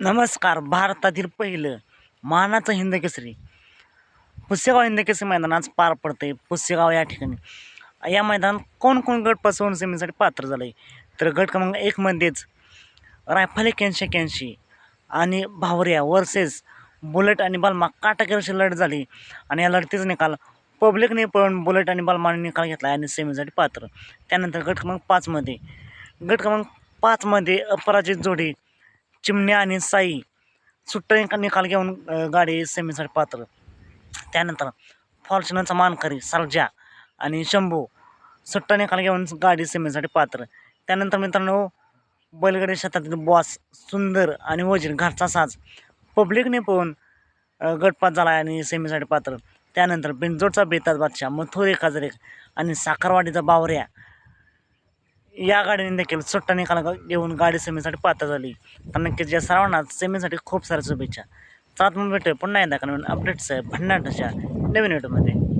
नमस्कार भारतातील पहिलं मानाचं हिंदकेसरी. पुसेगाव मैदान आज पार पडतंय. पुसेगाव या ठिकाणी. या मैदानात कोण कोण गट पसवून सेमीसाठी पात्र झालं आहे तर गट क्रमांक एकमध्येच रायफल एक्याऐंशी एक्याऐंशी आणि भावऱ्या वर्सेस बुलेट आणि बालमा काटाकेरशी लढत झाली. आणि या लढतीचा निकाल पब्लिकने पळून बुलेट आणि बालमाने निकाल घेतला आणि सेमीसाठी पात्र. त्यानंतर गट क्रमांक पाचमध्ये गट क्रमांक पाचमध्ये अपराजित जोडी चिमण्या आणि साई सुट्टा निकाल निकाल घेऊन गाडी सेमीसाठी पात्र. त्यानंतर फॉर्च्युनरचा मानकरी सर्जा आणि शंभू सुट्टा निकाल घेऊन गाडी सेमीसाठी पात्र. त्यानंतर मित्रांनो बैलगाडी क्षेत्रातील बॉस सुंदर आणि वजीर घरचा साज. पब्लिकने पळून गटपात झाला आणि सेमीसाठी पात्र. त्यानंतर बिंजोडचा बेताज बादशाह मथुरे काजरे आणि साखरवाडीचा बावऱ्या या गाडीने देखील सुट्टा निकाल घेऊन गाडी सेमीसाठी पात्र झाली. तर नक्कीच या सर्वांना सेमीसाठी खूप साऱ्या शुभेच्छा. चला मग भेटूया पुन्हा एकदा. कारण अपडेट्स आहे भन्नाटाच्या नवीन व्हिडिओमध्ये